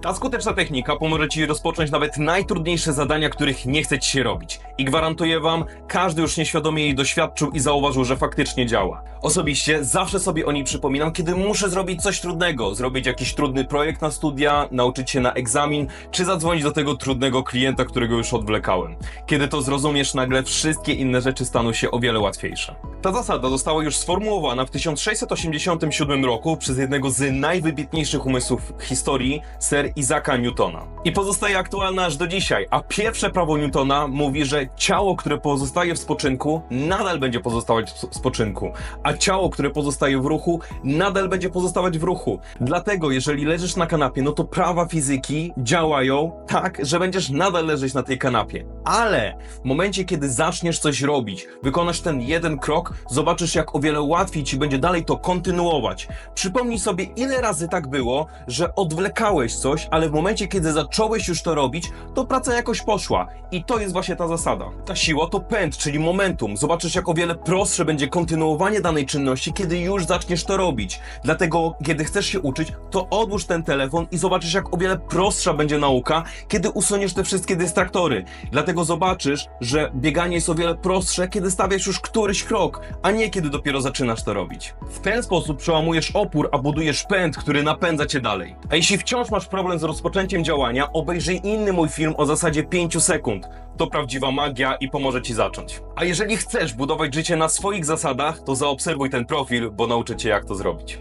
Ta skuteczna technika pomoże Ci rozpocząć nawet najtrudniejsze zadania, których nie chce Ci się robić. I gwarantuję Wam, każdy już nieświadomie jej doświadczył i zauważył, że faktycznie działa. Osobiście zawsze sobie o niej przypominam, kiedy muszę zrobić coś trudnego, zrobić jakiś trudny projekt na studia, nauczyć się na egzamin, czy zadzwonić do tego trudnego klienta, którego już odwlekałem. Kiedy to zrozumiesz, nagle wszystkie inne rzeczy staną się o wiele łatwiejsze. Ta zasada została już sformułowana w 1687 roku przez jednego z najwybitniejszych umysłów historii, Sir Isaaca Newtona. I pozostaje aktualna aż do dzisiaj, a pierwsze prawo Newtona mówi, że ciało, które pozostaje w spoczynku, nadal będzie pozostawać w spoczynku, a ciało, które pozostaje w ruchu, nadal będzie pozostawać w ruchu. Dlatego, jeżeli leżysz na kanapie, no to prawa fizyki działają tak, że będziesz nadal leżeć na tej kanapie. Ale w momencie, kiedy zaczniesz coś robić, wykonasz ten jeden krok, zobaczysz, jak o wiele łatwiej ci będzie dalej to kontynuować. Przypomnij sobie, ile razy tak było, że odwlekałeś coś, ale w momencie, kiedy zacząłeś już to robić, to praca jakoś poszła. I to jest właśnie ta zasada. Ta siła to pęd, czyli momentum. Zobaczysz, jak o wiele prostsze będzie kontynuowanie danej czynności, kiedy już zaczniesz to robić. Dlatego, kiedy chcesz się uczyć, to odłóż ten telefon i zobaczysz, jak o wiele prostsza będzie nauka, kiedy usuniesz te wszystkie dystraktory. Dlatego zobaczysz, że bieganie jest o wiele prostsze, kiedy stawiasz już któryś krok, a nie kiedy dopiero zaczynasz to robić. W ten sposób przełamujesz opór, a budujesz pęd, który napędza cię dalej. A jeśli wciąż masz problem z rozpoczęciem działania, obejrzyj inny mój film o zasadzie 5 sekund. To prawdziwa magia i pomoże ci zacząć. A jeżeli chcesz budować życie na swoich zasadach, to zaobserwuj ten profil, bo nauczę cię jak to zrobić.